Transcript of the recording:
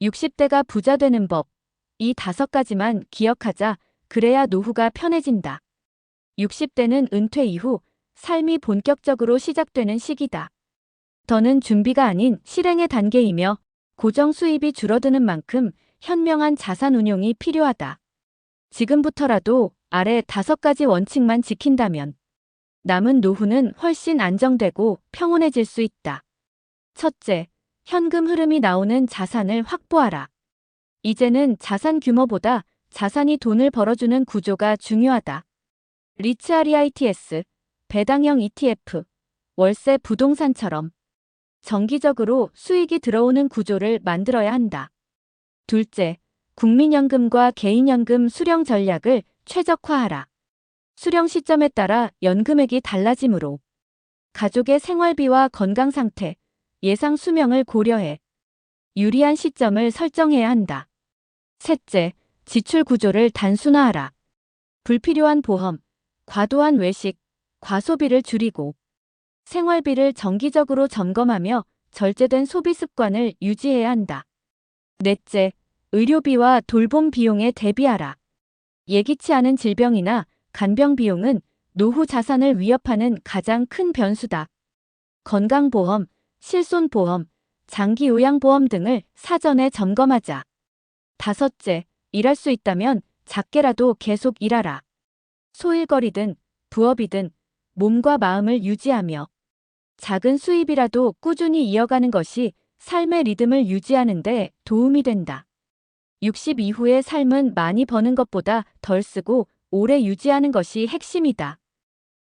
60대가 부자 되는 법. 이 다섯 가지만 기억하자. 그래야 노후가 편해진다. 60대는 은퇴 이후 삶이 본격적으로 시작되는 시기다. 더는 준비가 아닌 실행의 단계이며 고정 수입이 줄어드는 만큼 현명한 자산 운용이 필요하다. 지금부터라도 아래 다섯 가지 원칙만 지킨다면 남은 노후는 훨씬 안정되고 평온해질 수 있다. 첫째, 현금 흐름이 나오는 자산을 확보하라. 이제는 자산 규모보다 자산이 돈을 벌어주는 구조가 중요하다. 리츠아리 ITS, 배당형 ETF, 월세 부동산처럼 정기적으로 수익이 들어오는 구조를 만들어야 한다. 둘째, 국민연금과 개인연금 수령 전략을 최적화하라. 수령 시점에 따라 연금액이 달라지므로 가족의 생활비와 건강 상태, 예상 수명을 고려해 유리한 시점을 설정해야 한다. 셋째, 지출 구조를 단순화하라. 불필요한 보험, 과도한 외식, 과소비를 줄이고 생활비를 정기적으로 점검하며 절제된 소비 습관을 유지해야 한다. 넷째, 의료비와 돌봄 비용에 대비하라. 예기치 않은 질병이나 간병 비용은 노후 자산을 위협하는 가장 큰 변수다. 건강보험, 실손보험, 장기요양보험 등을 사전에 점검하자. 다섯째, 일할 수 있다면 작게라도 계속 일하라. 소일거리든 부업이든 몸과 마음을 유지하며 작은 수입이라도 꾸준히 이어가는 것이 삶의 리듬을 유지하는 데 도움이 된다. 60 이후의 삶은 많이 버는 것보다 덜 쓰고 오래 유지하는 것이 핵심이다.